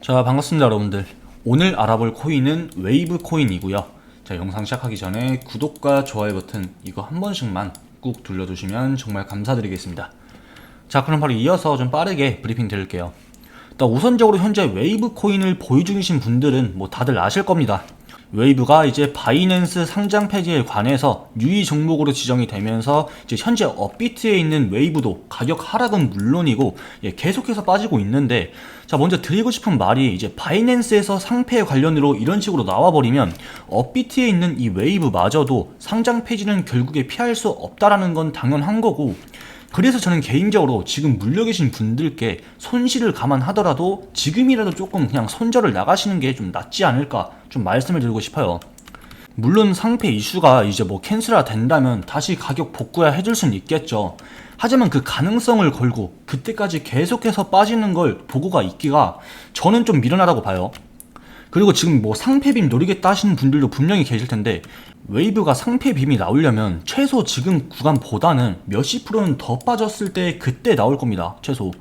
자 반갑습니다 여러분들. 오늘 알아볼 코인은 웨이브 코인이고요. 자 영상 시작하기 전에 구독과 좋아요 버튼 이거 한 번씩만 꾹 눌러주시면 정말 감사드리겠습니다. 자 그럼 바로 이어서 좀 빠르게 브리핑 드릴게요. 우선적으로 현재 웨이브 코인을 보유 중이신 분들은 뭐 다들 아실 겁니다 웨이브가 이제 바이낸스 상장 폐지에 관해서 유의 종목으로 지정이 되면서 이제 현재 업비트에 있는 웨이브도 가격 하락은 물론이고 예, 계속해서 빠지고 있는데 자 먼저 드리고 싶은 말이 이제 바이낸스에서 상폐 관련으로 이런 식으로 나와버리면 업비트에 있는 이 웨이브마저도 상장 폐지는 결국에 피할 수 없다라는 건 당연한 거고 그래서 저는 개인적으로 지금 물려 계신 분들께 손실을 감안하더라도 지금이라도 조금 그냥 손절을 나가시는 게 좀 낫지 않을까 좀 말씀을 드리고 싶어요. 물론 상패 이슈가 이제 뭐 캔슬화 된다면 다시 가격 복구야 해줄 수는 있겠죠. 하지만 그 가능성을 걸고 그때까지 계속해서 빠지는 걸 보고가 있기가 저는 좀 미련하다고 봐요. 그리고 지금 뭐 상패빔 노리겠다 하시는 분들도 분명히 계실 텐데 웨이브가 상패빔이 나오려면 최소 지금 구간보다는 몇십 프로는 더 빠졌을 때 그때 나올 겁니다. 최소.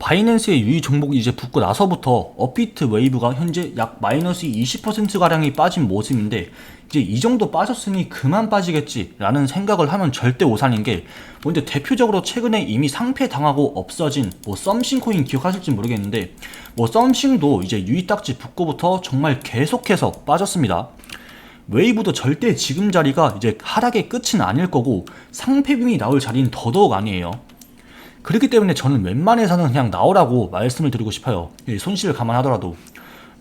바이낸스의 유의 종목이 이제 붙고 나서부터 업비트 웨이브가 현재 약 마이너스 20%가량이 빠진 모습인데 이제 이 정도 빠졌으니 그만 빠지겠지라는 생각을 하면 절대 오산인 게 먼저 대표적으로 최근에 이미 상패 당하고 없어진 뭐 썸싱 코인 기억하실지 모르겠는데 뭐 썸싱도 이제 유의 딱지 붙고부터 정말 계속해서 빠졌습니다. 웨이브도 절대 지금 자리가 이제 하락의 끝은 아닐 거고 상패빔이 나올 자리는 더더욱 아니에요. 그렇기 때문에 저는 웬만해서는 그냥 나오라고 말씀을 드리고 싶어요. 이 손실을 감안하더라도.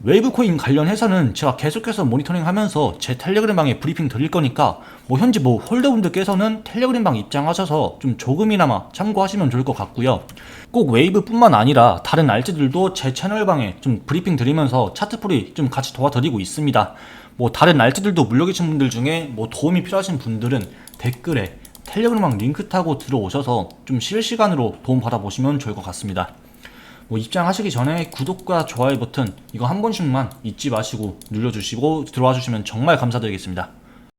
웨이브 코인 관련해서는 제가 계속해서 모니터링 하면서 제 텔레그램방에 브리핑 드릴 거니까 뭐 현재 뭐 홀더분들께서는 텔레그램방 입장하셔서 좀 조금이나마 참고하시면 좋을 것 같고요. 꼭 웨이브뿐만 아니라 다른 알트들도 제 채널방에 좀 브리핑 드리면서 차트풀이 좀 같이 도와드리고 있습니다. 뭐 다른 알트들도 물려 계신 분들 중에 뭐 도움이 필요하신 분들은 댓글에 텔레그램방 링크 타고 들어오셔서 좀 실시간으로 도움 받아보시면 좋을 것 같습니다. 뭐 입장하시기 전에 구독과 좋아요 버튼 이거 한 번씩만 잊지 마시고 눌러주시고 들어와 주시면 정말 감사드리겠습니다.